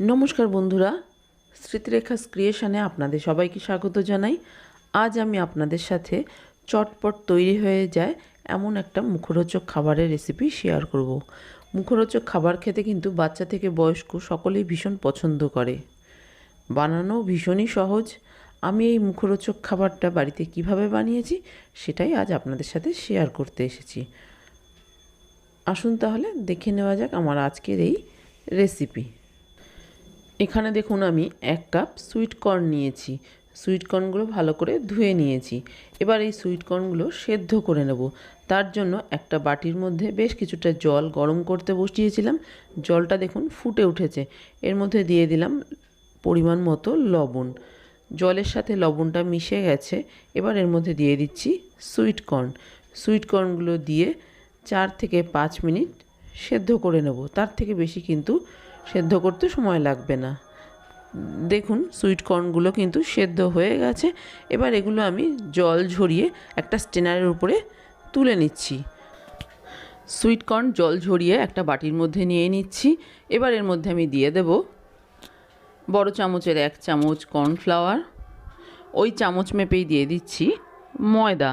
নমস্কার বন্ধুরা স্মৃতিরেখা ক্রিয়েশনে আপনাদের সবাইকে স্বাগত জানাই। আজ আমি আপনাদের সাথে চটপট তৈরি হয়ে যায় এমন একটা মুখরোচক খাবারের রেসিপি শেয়ার করব। মুখরোচক খাবার খেতে কিন্তু বাচ্চা থেকে বয়স্ক সকলেই ভীষণ পছন্দ করে। বানানো ভীষণই সহজ। আমি এই মুখরোচক খাবারটা বাড়িতে কীভাবে বানিয়েছি সেটাই আজ আপনাদের সাথে শেয়ার করতে এসেছি। আসুন তাহলে দেখে নেওয়া যাক আমার আজকের এই রেসিপি এখানে দেখুন আমি এক কাপ সুইট কর্ন নিয়েছি। সুইট কর্নগুলো ভালো করে ধুয়ে নিয়েছি। এবার এই সুইট কর্নগুলো সেদ্ধ করে নেব। তার জন্য একটা বাটির মধ্যে বেশ কিছুটা জল গরম করতে বসিয়েছিলাম। জলটা দেখুন ফুটে উঠেছে। এর মধ্যে দিয়ে দিলাম পরিমাণ মতো লবণ। জলের সাথে লবণটা মিশে গেছে। এবার এর মধ্যে দিয়ে দিচ্ছি সুইট কর্ন সুইট কর্নগুলো দিয়ে চার থেকে পাঁচ মিনিট সেদ্ধ করে নেব। তার থেকে বেশি কিন্তু সেদ্ধ করতে সময় লাগবে না। দেখুন সুইট কর্নগুলো কিন্তু সেদ্ধ হয়ে গেছে। এবার এগুলো আমি জল ঝরিয়ে একটা স্টেনারের উপরে তুলে নিচ্ছি। সুইট কর্ন জল ঝরিয়ে একটা বাটির মধ্যে নিয়ে নিচ্ছি। এবার এর মধ্যে আমি দিয়ে দেব বড় চামচের এক চামচ কর্নফ্লাওয়ার ওই চামচ মেপেই দিয়ে দিচ্ছি ময়দা।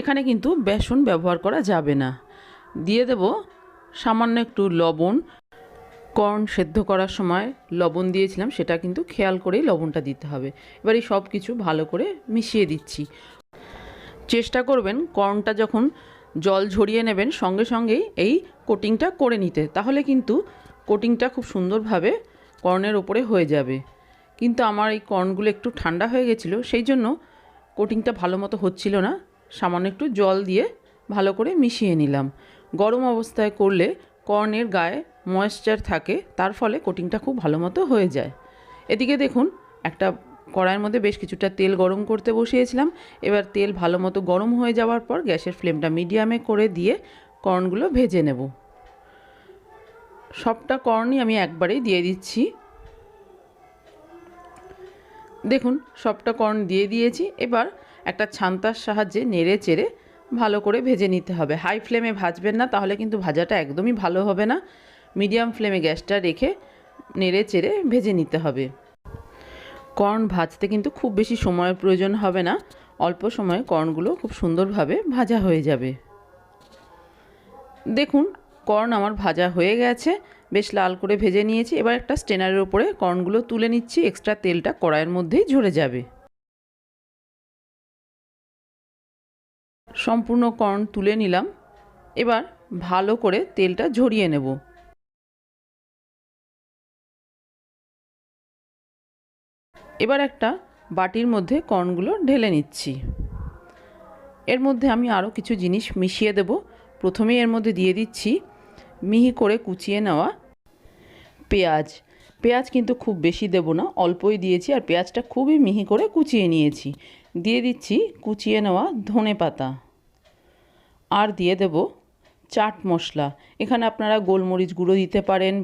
এখানে কিন্তু বেসন ব্যবহার করা যাবে না। দিয়ে দেব সামান্য একটু লবণ কর্ন সেদ্ধ করার সময় লবণ দিয়েছিলাম, সেটা কিন্তু খেয়াল করেই লবণটা দিতে হবে। এবার এই সব কিছু ভালো করে মিশিয়ে দিচ্ছি। চেষ্টা করবেন কর্নটা যখন জল ঝরিয়ে নেবেন, সঙ্গে সঙ্গেই এই কোটিংটা করে নিতে। তাহলে কিন্তু কোটিংটা খুব সুন্দরভাবে কর্নের ওপরে হয়ে যাবে। কিন্তু আমার এই কর্নগুলো একটু ঠান্ডা হয়ে গেছিল, সেই জন্য কোটিংটা ভালো মতো হচ্ছিল না। সামান্য একটু জল দিয়ে ভালো করে মিশিয়ে নিলাম। গরম অবস্থায় করলে কর্নের গায়ে ময়েশ্চার থাকে, তার ফলে কোটিংটা খুব ভালো মতো হয়ে যায়। এদিকে দেখুন, একটা কড়াইয়ের মধ্যে বেশ কিছুটা তেল গরম করতে বসিয়েছিলাম। এবার তেল ভালো মতো গরম হয়ে যাওয়ার পর গ্যাসের ফ্লেমটা মিডিয়ামে করে দিয়ে কর্নগুলো ভেজে নেব। সবটা কর্নই আমি একবারেই দিয়ে দিচ্ছি। দেখুন, সবটা কর্ন দিয়ে দিয়েছি। এবার একটা ছান্তার সাহায্যে নেড়ে চেড়ে ভালো করে ভেজে নিতে হবে। হাই ফ্লেমে ভাজবেন না, তাহলে কিন্তু ভাজাটা একদমই ভালো হবে না। মিডিয়াম ফ্লেমে গ্যাসটা রেখে নেড়ে চেড়ে ভেজে নিতে হবে। কর্ন ভাজতে কিন্তু খুব বেশি সময়ের প্রয়োজন হবে না। অল্প সময়ে কর্নগুলো খুব সুন্দরভাবে ভাজা হয়ে যাবে। দেখুন, কর্ন আমার ভাজা হয়ে গেছে। বেশ লাল করে ভেজে নিয়েছি। এবার একটা স্টেনারের ওপরে কর্নগুলো তুলে নিচ্ছি। এক্সট্রা তেলটা কড়াইয়ের মধ্যেই ঝরে যাবে। সম্পূর্ণ কর্ন তুলে নিলাম। এবার ভালো করে তেলটা ঝরিয়ে নেব। এবার একটা বাটির মধ্যে কর্নগুলো ঢেলে নিচ্ছি। এর মধ্যে আমি আরও কিছু জিনিস মিশিয়ে দেব। প্রথমেই এর মধ্যে দিয়ে দিচ্ছি মিহি করে কুচিয়ে নেওয়া পেঁয়াজ। পেঁয়াজ কিন্তু খুব বেশি দেব না, অল্পই দিয়েছি আর পেঁয়াজটা খুবই মিহি করে কুচিয়ে নিয়েছি। দিয়ে দিচ্ছি কুচিয়ে নেওয়া ধনে পাতা। আর দিয়ে দেব চাট মশলা। এখানে আপনারা গোলমরিচ গুঁড়ো দিতে পারেন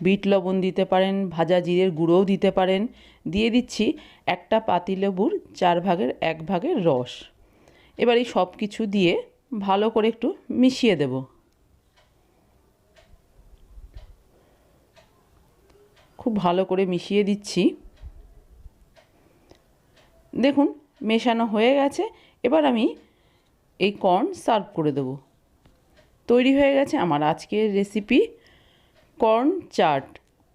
বিট লবণ দিতে পারেন, ভাজা জিরের গুঁড়োও দিতে পারেন। দিয়ে দিচ্ছি একটা পাতিলেবুর চার ভাগের এক ভাগের রস। এবার এই সব কিছু দিয়ে ভালো করে একটু মিশিয়ে দেব। খুব ভালো করে মিশিয়ে দিচ্ছি। দেখুন, মেশানো হয়ে গেছে। এবার আমি এই কর্ন সার্ভ করে দেব। তৈরি হয়ে গেছে আমার আজকের রেসিপি। কর্ন চাট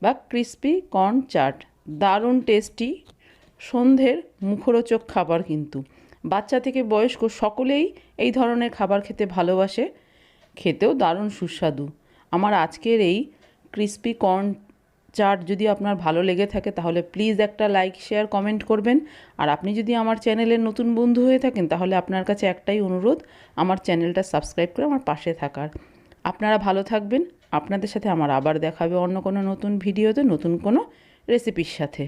বা ক্রিস্পি কর্ন চাট। দারুণ টেস্টি, সন্ধ্যের মুখরোচক খাবার কিন্তু। বাচ্চা থেকে বয়স্ক সকলেই এই ধরনের খাবার খেতে ভালোবাসে, খেতেও দারুণ সুস্বাদু। আমার আজকের এই ক্রিস্পি কর্ন চাট যদি আপনার ভালো লেগে থাকে, তাহলে প্লিজ একটা লাইক, শেয়ার, কমেন্ট করবেন। আর আপনি যদি আমার চ্যানেলের নতুন বন্ধু হয়ে থাকেন, তাহলে আপনার কাছে একটাই অনুরোধ, আমার চ্যানেলটা সাবস্ক্রাইব করে আমার পাশে থাকার। আপনারা ভালো থাকবেন। আপনাদের সাথে আমার আবার দেখাবে অন্য কোনো নতুন ভিডিওতে, নতুন কোনো রেসিপির সাথে।